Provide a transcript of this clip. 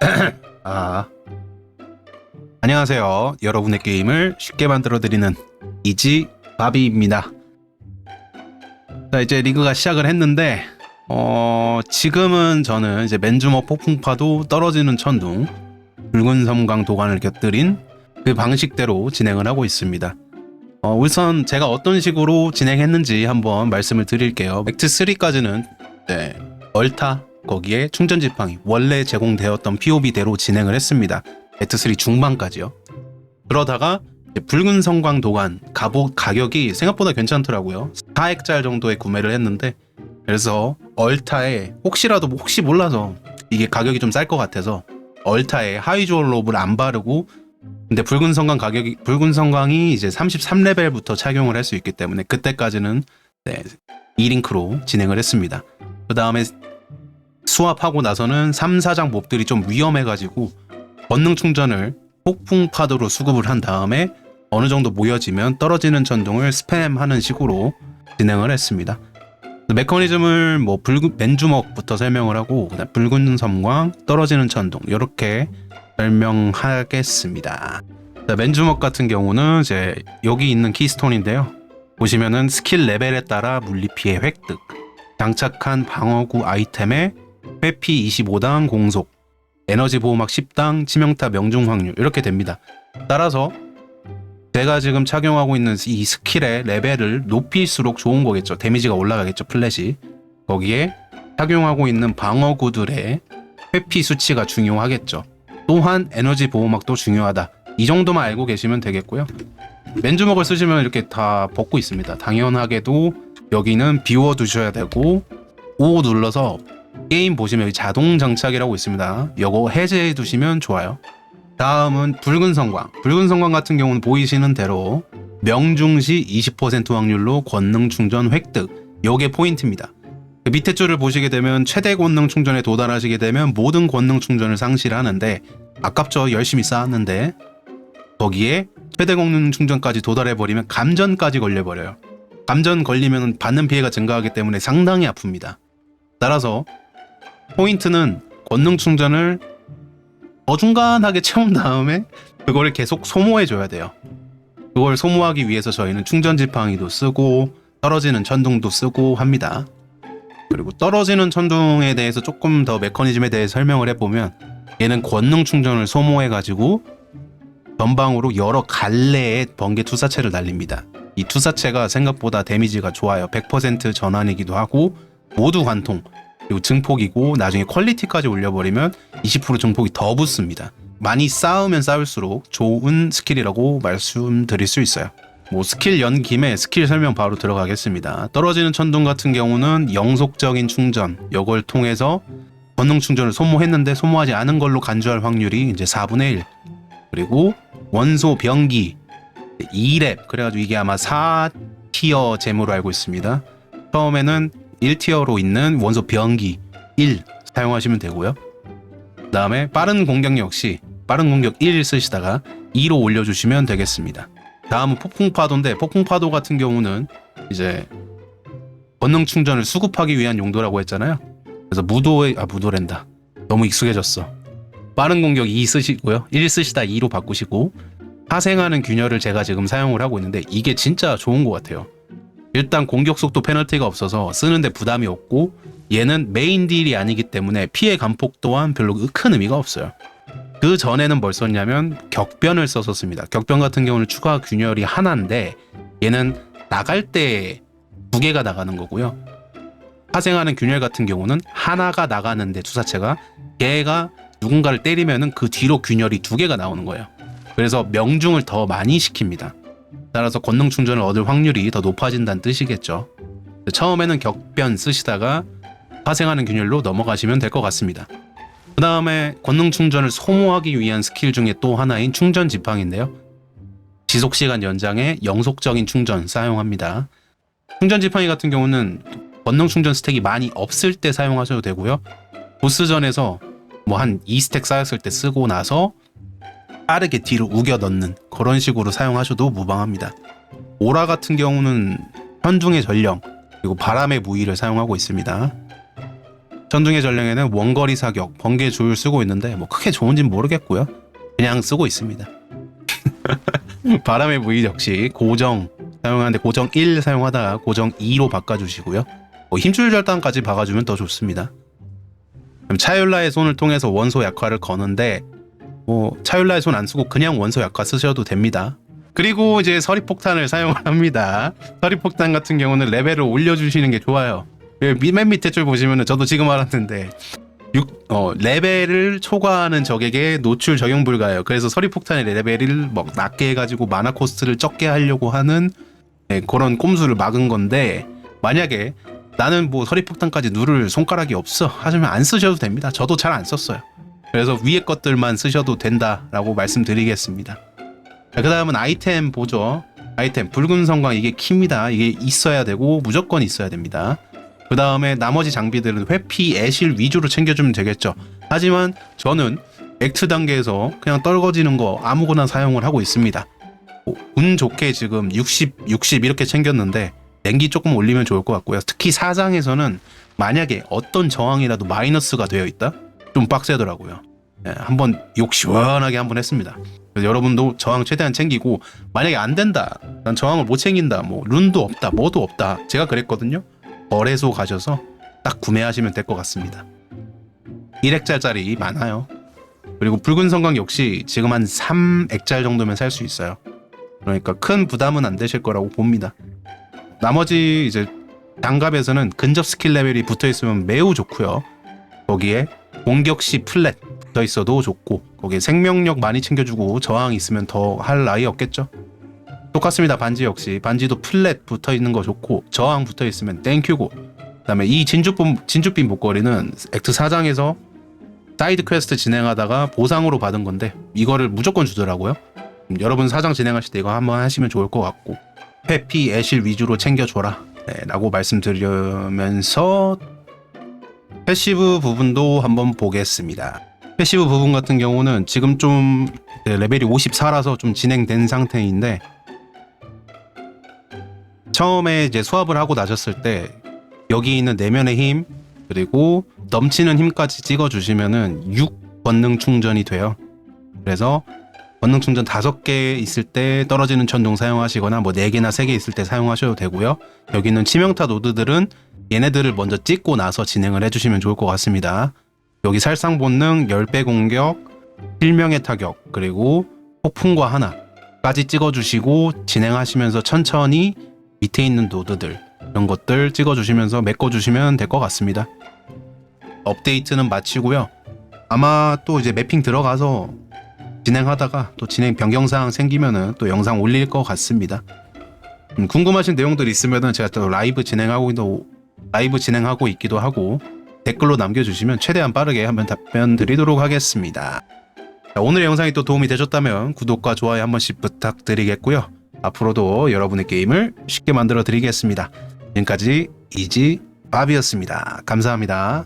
아. 안녕하세요. 여러분의 게임을 쉽게 만들어드리는 이지 바비입니다. 자, 이제 리그가 시작을 했는데, 어, 지금은 저는 이제 맨주먹 폭풍파도 떨어지는 천둥, 붉은 섬광 도관을 곁들인 그 방식대로 진행을 하고 있습니다. 어, 우선 제가 어떤 식으로 진행했는지 한번 말씀을 드릴게요. 액트 3까지는 네, 얼타 거기에 충전 지팡이 원래 제공되었던 POB대로 진행을 했습니다. 액트3 중반까지요. 그러다가 붉은 성광 도관 갑옷 가격이 생각보다 괜찮더라고요. 4액짤 정도에 구매를 했는데 그래서 얼타에 혹시라도 혹시 몰라서 이게 가격이 좀 쌀 것 같아서 얼타에 하이조얼 롭을 안 바르고 근데 붉은 성광 가격이 붉은 성광이 이제 33레벨부터 착용을 할 수 있기 때문에 그때까지는 네, 2링크로 진행을 했습니다. 그 다음에 수합하고 나서는 3, 4장 몹들이 좀 위험해가지고 권능 충전을 폭풍 파도로 수급을 한 다음에 어느 정도 모여지면 떨어지는 전동을 스팸하는 식으로 진행을 했습니다. 메커니즘을 뭐 붉은 맨주먹부터 설명을 하고 그다음 붉은 섬광, 떨어지는 전동 이렇게 설명하겠습니다. 자, 맨주먹 같은 경우는 이제 여기 있는 키스톤인데요. 보시면은 스킬 레벨에 따라 물리 피해 획득, 장착한 방어구 아이템에 회피 25당 공속, 에너지 보호막 10당, 치명타 명중 확률 이렇게 됩니다. 따라서 제가 지금 착용하고 있는 이 스킬의 레벨을 높일수록 좋은 거겠죠. 데미지가 올라가겠죠. 플랫이. 거기에 착용하고 있는 방어구들의 회피 수치가 중요하겠죠. 또한 에너지 보호막도 중요하다. 이 정도만 알고 계시면 되겠고요. 맨주먹을 쓰시면 이렇게 다 벗고 있습니다. 당연하게도 여기는 비워 두셔야 되고 O 눌러서 게임 보시면 여기 자동 장착이라고 있습니다. 요거 해제해 두시면 좋아요. 다음은 붉은 성광. 붉은 성광 같은 경우는 보이시는 대로 명중시 20% 확률로 권능 충전 획득. 요게 포인트입니다. 그 밑에 줄을 보시게 되면 최대 권능 충전에 도달하시게 되면 모든 권능 충전을 상실하는데 아깝죠. 열심히 쌓았는데 거기에 최대 권능 충전까지 도달해 버리면 감전까지 걸려 버려요. 감전 걸리면 받는 피해가 증가하기 때문에 상당히 아픕니다. 따라서 포인트는 권능 충전을 어중간하게 채운 다음에 그걸 계속 소모해 줘야 돼요. 그걸 소모하기 위해서 저희는 충전 지팡이도 쓰고 떨어지는 천둥도 쓰고 합니다. 그리고 떨어지는 천둥에 대해서 조금 더 메커니즘에 대해 설명을 해보면 얘는 권능 충전을 소모해 가지고 전방으로 여러 갈래의 번개 투사체를 날립니다. 이 투사체가 생각보다 데미지가 좋아요. 100% 전환이기도 하고 모두 관통 그리고 증폭이고 나중에 퀄리티까지 올려버리면 20% 증폭이 더 붙습니다. 많이 쌓으면 쌓을수록 좋은 스킬이라고 말씀드릴 수 있어요. 뭐 스킬 연 김에 스킬 설명 바로 들어가겠습니다. 떨어지는 천둥 같은 경우는 영속적인 충전, 이걸 통해서 권능 충전을 소모했는데 소모하지 않은 걸로 간주할 확률이 이제 4분의 1. 그리고 원소 병기 2랩 그래가지고 이게 아마 4티어 잼으로 알고 있습니다. 처음에는 1티어로 있는 원소 병기 1 사용하시면 되고요. 그 다음에 빠른 공격 역시 빠른 공격 1 쓰시다가 2로 올려주시면 되겠습니다. 다음은 폭풍파도인데 폭풍파도 같은 경우는 이제 권능 충전을 수급하기 위한 용도라고 했잖아요. 그래서 무도의 아 무도랜다. 너무 익숙해졌어. 빠른 공격 2 쓰시고요. 1 쓰시다 2로 바꾸시고 파생하는 균열을 제가 지금 사용을 하고 있는데 이게 진짜 좋은 것 같아요. 일단 공격 속도 페널티가 없어서 쓰는데 부담이 없고 얘는 메인 딜이 아니기 때문에 피해 감폭 또한 별로 큰 의미가 없어요. 그 전에는 뭘 썼냐면 격변을 썼었습니다. 격변 같은 경우는 추가 균열이 하나인데 얘는 나갈 때 두 개가 나가는 거고요. 파생하는 균열 같은 경우는 하나가 나가는데 투사체가 얘가 누군가를 때리면은 그 뒤로 균열이 두 개가 나오는 거예요. 그래서 명중을 더 많이 시킵니다. 따라서 권능 충전을 얻을 확률이 더 높아진다는 뜻이겠죠. 처음에는 격변 쓰시다가 파생하는 균열로 넘어가시면 될 것 같습니다. 그 다음에 권능 충전을 소모하기 위한 스킬 중에 또 하나인 충전 지팡인데요. 지속 시간 연장에 영속적인 충전 사용합니다. 충전 지팡이 같은 경우는 권능 충전 스택이 많이 없을 때 사용하셔도 되고요. 보스전에서 뭐 한 2스택 쌓였을 때 쓰고 나서 빠르게 뒤로 우겨 넣는 그런 식으로 사용하셔도 무방합니다. 오라 같은 경우는 현중의 전령 그리고 바람의 무의를 사용하고 있습니다. 천둥의 전령에는 원거리 사격, 번개 조율 쓰고 있는데 뭐 크게 좋은지는 모르겠고요. 그냥 쓰고 있습니다. 바람의 부위 역시 고정 사용하는데 고정 1 사용하다가 고정 2로 바꿔주시고요. 뭐 힘줄 절단까지 박아주면 더 좋습니다. 차율라의 손을 통해서 원소 약화를 거는데 뭐 차율라의 손 안 쓰고 그냥 원소 약화 쓰셔도 됩니다. 그리고 이제 서리폭탄을 사용을 합니다. 서리폭탄 같은 경우는 레벨을 올려주시는 게 좋아요. 예, 미- 맨 밑에 줄 보시면은 저도 지금 알았는데 육- 어, 레벨을 초과하는 적에게 노출 적용 불가예요. 그래서 서리폭탄의 레벨을 뭐 낮게 해가지고 마나 코스트를 적게 하려고 하는 네, 그런 꼼수를 막은 건데 만약에 나는 뭐 서리폭탄까지 누를 손가락이 없어 하시면 안 쓰셔도 됩니다. 저도 잘 안 썼어요. 그래서 위에 것들만 쓰셔도 된다라고 말씀드리겠습니다. 그 다음은 아이템 보죠. 아이템 붉은 성광 이게 키입니다. 이게 있어야 되고 무조건 있어야 됩니다. 그 다음에 나머지 장비들은 회피, 애실 위주로 챙겨주면 되겠죠. 하지만 저는 액트 단계에서 그냥 떨궈지는 거 아무거나 사용을 하고 있습니다. 뭐, 운 좋게 지금 60, 60 이렇게 챙겼는데 냉기 조금 올리면 좋을 것 같고요. 특히 사장에서는 만약에 어떤 저항이라도 마이너스가 되어 있다? 좀 빡세더라고요. 예, 한번 욕 시원하게 한번 했습니다. 그래서 여러분도 저항 최대한 챙기고 만약에 안 된다, 난 저항을 못 챙긴다, 뭐 룬도 없다, 뭐도 없다, 제가 그랬거든요. 거래소 가셔서 딱 구매하시면 될 것 같습니다. 1액짤짜리 많아요. 그리고 붉은 성광 역시 지금 한 3액짤 정도면 살 수 있어요. 그러니까 큰 부담은 안 되실 거라고 봅니다. 나머지 이제 장갑에서는 근접 스킬 레벨이 붙어 있으면 매우 좋고요. 거기에 공격 시 플랫 붙어 있어도 좋고 거기에 생명력 많이 챙겨주고 저항 있으면 더 할 나위 없겠죠. 똑같습니다. 반지 역시 반지도 플랫 붙어 있는 거 좋고 저항 붙어 있으면 땡큐고 그다음에 이 진주빛 진주빛 목걸이는 액트 4장에서 사이드 퀘스트 진행하다가 보상으로 받은 건데 이거를 무조건 주더라고요. 음, 여러분 사장 진행하실 때 이거 한번 하시면 좋을 것 같고 회피 애실 위주로 챙겨줘라 네, 라고 말씀드리면서 패시브 부분도 한번 보겠습니다. 패시브 부분 같은 경우는 지금 좀 네, 레벨이 54라서 좀 진행된 상태인데 처음에 이제 수합을 하고 나셨을 때 여기 있는 내면의 힘 그리고 넘치는 힘까지 찍어 주시면은 6 권능 충전이 돼요. 그래서 권능 충전 5개 있을 때 떨어지는 천둥 사용하시거나 뭐 4개나 3개 있을 때 사용하셔도 되고요. 여기 있는 치명타 노드들은 얘네들을 먼저 찍고 나서 진행을 해주시면 좋을 것 같습니다. 여기 살상 본능, 10배 공격, 필명의 타격, 그리고 폭풍과 하나까지 찍어주시고 진행하시면서 천천히 밑에 있는 노드들 이런 것들 찍어주시면서 메꿔주시면 될 것 같습니다. 업데이트는 마치고요. 아마 또 이제 매핑 들어가서 진행하다가 또 진행 변경사항 생기면은 또 영상 올릴 것 같습니다. 음, 궁금하신 내용들 있으면은 제가 또 라이브 진행하고 라이브 진행하고 있기도 하고 댓글로 남겨주시면 최대한 빠르게 한번 답변 드리도록 하겠습니다. 자, 오늘 영상이 또 도움이 되셨다면 구독과 좋아요 한 번씩 부탁드리겠고요. 앞으로도 여러분의 게임을 쉽게 만들어 드리겠습니다. 지금까지 이지 밥이었습니다. 감사합니다.